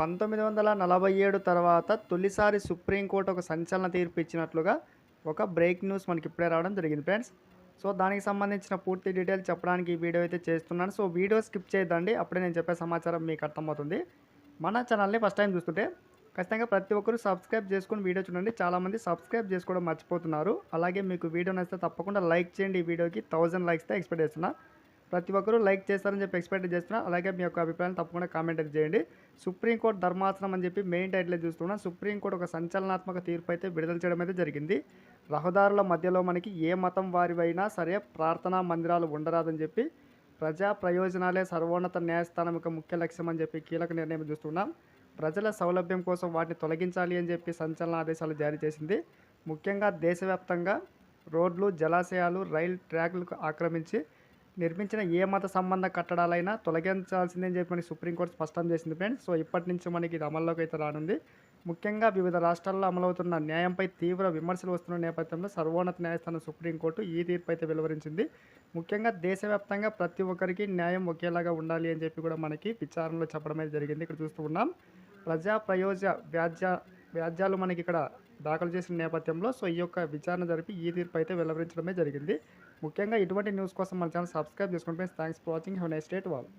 పంతొమ్మిది వందల నలభై ఏడు తర్వాత తొలిసారి సుప్రీంకోర్టు ఒక సంచలన తీర్పు ఇచ్చినట్లుగా ఒక బ్రేక్ న్యూస్ మనకి ఇప్పుడే రావడం జరిగింది ఫ్రెండ్స్. సో దానికి సంబంధించిన పూర్తి డీటెయిల్స్ చెప్పడానికి ఈ వీడియో అయితే చేస్తున్నాను. సో వీడియో స్కిప్ చేయదండి అప్పుడే నేను చెప్పే సమాచారం మీకు అర్థమవుతుంది. మన ఛానల్ని ఫస్ట్ టైం చూస్తుంటే ఖచ్చితంగా ప్రతి ఒక్కరు సబ్స్క్రైబ్ చేసుకుని వీడియో చూడండి. చాలామంది సబ్స్క్రైబ్ చేసుకోవడం మర్చిపోతున్నారు. అలాగే మీకు వీడియో నచ్చితే తప్పకుండా లైక్ చేయండి. ఈ వీడియోకి థౌజండ్ లైక్స్తో ఎక్స్పెక్ట్ చేస్తున్నా. ప్రతి ఒక్కరూ లైక్ చేస్తారని చెప్పి ఎక్స్పెక్ట్ చేస్తున్నాను అలాగే మీ యొక్క అభిప్రాయం తప్పకుండా కామెంట్ అయితే చేయండి. సుప్రీంకోర్టు ధర్మాసనం అని చెప్పి మెయిన్ టైటిల్ చూస్తున్నా. సుప్రీంకోర్టు ఒక సంచలనాత్మక తీర్పు అయితే విడుదల చేయడం అయితే జరిగింది. రహదారుల మధ్యలో మనకి ఏ మతం వారివైనా సరే ప్రార్థనా మందిరాలు ఉండరాదని చెప్పి ప్రజా ప్రయోజనాలే సర్వోన్నత న్యాయస్థానం యొక్క ముఖ్య లక్ష్యం అని చెప్పి కీలక నిర్ణయం చూస్తున్నాం. ప్రజల సౌలభ్యం కోసం వాటిని తొలగించాలి అని చెప్పి సంచలన ఆదేశాలు జారీ చేసింది. ముఖ్యంగా దేశవ్యాప్తంగా రోడ్లు జలాశయాలు రైల్ ట్రాక్లకు ఆక్రమించి నిర్మించిన ఏ మత సంబంధ కట్టడాలైనా తొలగించాల్సిందని చెప్పి మనకి సుప్రీంకోర్టు స్పష్టం చేసింది ఫ్రెండ్స్. సో ఇప్పటి నుంచి మనకి ఇది అమల్లోకి అయితే రానుంది. ముఖ్యంగా వివిధ రాష్ట్రాల్లో అమలవుతున్న న్యాయంపై తీవ్ర విమర్శలు వస్తున్న నేపథ్యంలో సర్వోన్నత న్యాయస్థానం సుప్రీంకోర్టు ఈ తీర్పు అయితే వెలువరించింది. ముఖ్యంగా దేశవ్యాప్తంగా ప్రతి ఒక్కరికి న్యాయం ఒకేలాగా ఉండాలి అని చెప్పి కూడా మనకి విచారణలో చెప్పడం అయితే జరిగింది. ఇక్కడ చూస్తూ ఉన్నాం. ప్రజా ప్రయోజ వ్యాజ్య వ్యాజ్యాలు మనకి ఇక్కడ దాఖలు చేసిన నేపథ్యంలో సో ఈ యొక్క విచారణ జరిపి ఈ తీర్పు అయితే వెలువరించడమే జరిగింది. ముఖ్యంగా ఇటువంటి న్యూస్ కోసం మన ఛానల్ సబ్స్క్రైబ్ చేసుకోండి friends. Thanks for watching. Have next date వాళ్ళు